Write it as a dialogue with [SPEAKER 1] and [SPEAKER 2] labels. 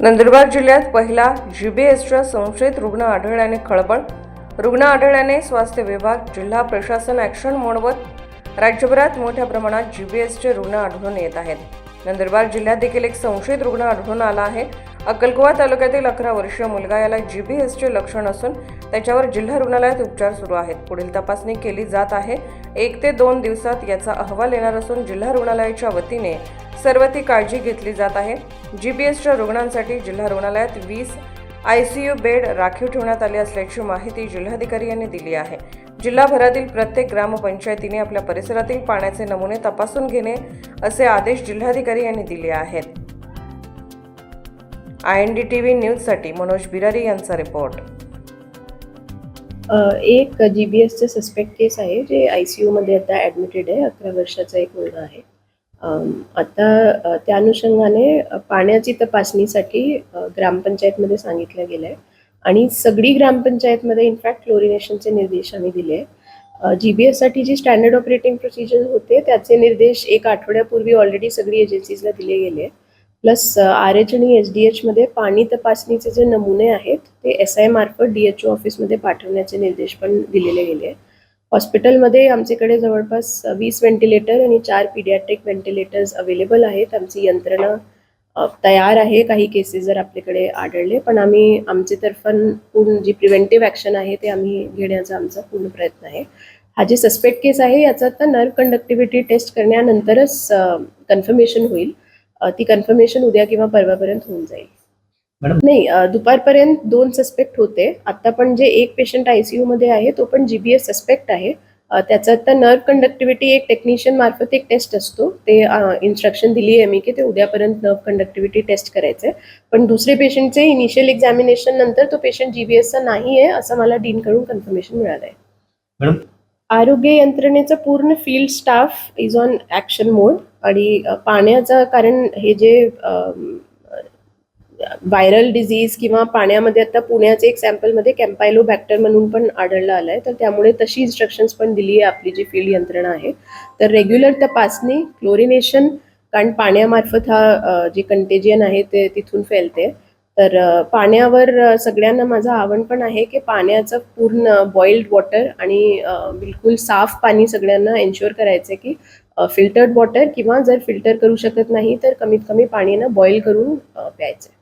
[SPEAKER 1] नंदुरबार जिल्ह्यात पहिला जीबीएसच्या संशयित रुग्ण आढळल्याने खळबळ. रुग्ण आढळल्याने स्वास्थ्य विभाग जिल्हा प्रशासन ॲक्शन मोडवत राज्यभरात मोठ्या प्रमाणात जीबीएसचे रुग्ण आढळून येत आहेत. नंदुरबार जिल्ह्यात देखील एक संशयित रुग्ण आढळून आला आहे. अक्कलकुवा तालुक्यातील अकरा वर्षीय मुलगा याला जीबीएसचे लक्षण असून त्याच्यावर जिल्हा रुग्णालयात उपचार सुरू आहेत. पुढील तपासणी केली जात आहे. एक ते दोन दिवसात याचा अहवाल येणार असून जिल्हा रुग्णालयाच्या वतीने सर्व ती काळजी घेतली जात आहे. जी बी एसच्या रुग्णांसाठी जिल्हा रुग्णालयात वीस आय सी यू बेड राखीव ठेवण्यात आले असल्याची माहिती जिल्हाधिकारी यांनी दिली आहे. जिल्हाभरातील प्रत्येक ग्रामपंचायतीने आपल्या परिसरातील पाण्याचे नमुने तपासून घेणे असे आदेश जिल्हाधिकारी यांनी दिले आहेत. I N D T V न्यूजसाठी मनोज बिरारी यांचा रिपोर्ट.
[SPEAKER 2] एक जी बी एसचं सस्पेक्ट केस आहे जे आय सी यूमध्ये आता ॲडमिटेड आहे अकरा वर्षाचा एक मुलगा आहे. आता त्या अनुषंगाने पाण्याची तपासणीसाठी ग्रामपंचायतमध्ये सांगितलं गेलं आहे आणि सगळी ग्रामपंचायतमध्ये इनफॅक्ट क्लोरिनेशनचे निर्देश आम्ही दिले. जी बी एससाठी जी स्टँडर्ड ऑपरेटिंग प्रोसिजर होते त्याचे निर्देश एक आठवड्यापूर्वी ऑलरेडी सगळी एजन्सीजला दिले गेले. प्लस आर एच आणि एच डी एचमध्ये पाणी तपासणीचे जे नमुने आहेत ते एस आय मार्फत डी एच ओ ऑफिसमध्ये पाठवण्याचे निर्देश पण दिलेले गेले. हॉस्पिटलमध्ये आमच्याकडे जवळपास वीस व्हेंटिलेटर आणि चार पिडियाट्रिक व्हेंटिलेटर्स अवेलेबल आहेत. आमची यंत्रणा तयार आहे. काही केसेस जर आपल्याकडे आढळले पण आम्ही आमचे तर्फन पूर्ण जी प्रिव्हेंटिव्ह ॲक्शन आहे ते आम्ही घेण्याचा आमचा पूर्ण प्रयत्न आहे. हा जे सस्पेक्ट केस आहे याचा आता नर्व कंडक्टिव्हिटी टेस्ट करण्यानंतरच कन्फर्मेशन होईल. ती कन्फर्मेशन उद्या किंवा परवापर्यंत होऊन जाईल.
[SPEAKER 3] मॅडम?
[SPEAKER 2] नाही दुपारपर्यंत दोन सस्पेक्ट होते. आता पण जे एक पेशंट आयसीयू मध्ये आहे तो पण जीबीएस सस्पेक्ट आहे. त्याचा आता नर्व कंडक्टिव्हिटी एक टेक्निशियन मार्फत एक टेस्ट असतो. ते इन्स्ट्रक्शन दिली आहे मी की ते उद्यापर्यंत नर्व कंडक्टिव्हिटी टेस्ट करायचं पण दुसरे पेशंटचे इनिशियल एक्झामिनेशन नंतर तो पेशंट जीबीएसचा नाही आहे असं मला डीनकडून कन्फर्मेशन मिळालं आहे
[SPEAKER 3] मॅडम?
[SPEAKER 2] आरोग्य यंत्रणेचा पूर्ण field staff is on action mode आणि पाण्याचं कारण हे जे व्हायरल डिझीज किंवा पाण्यामध्ये आता पुण्याचे एक सॅम्पलमध्ये कॅम्पायलो बॅक्टर म्हणून पण आढळलं आलं आहे तर त्यामुळे तशी इन्स्ट्रक्शन्स पण दिली आहे आपली जी फील्ड यंत्रणा आहे. तर रेग्युलर तपासणी क्लोरिनेशन कारण पाण्यामार्फत हा जे कंटेजियन आहे ते तिथून फैलते. तर पाण्यावर सगळ्यांना माझं आव्हान पण आहे की पाण्याचं पूर्ण बॉइल्ड वॉटर आणि बिलकुल साफ पाणी सगळ्यांना एन्श्युअर करायचं आहे की फिल्टर्ड वॉटर किंवा जर फिल्टर करू शकत नाही तर कमीत कमी पाणी ना बॉईल करून प्यायचं प्यायचं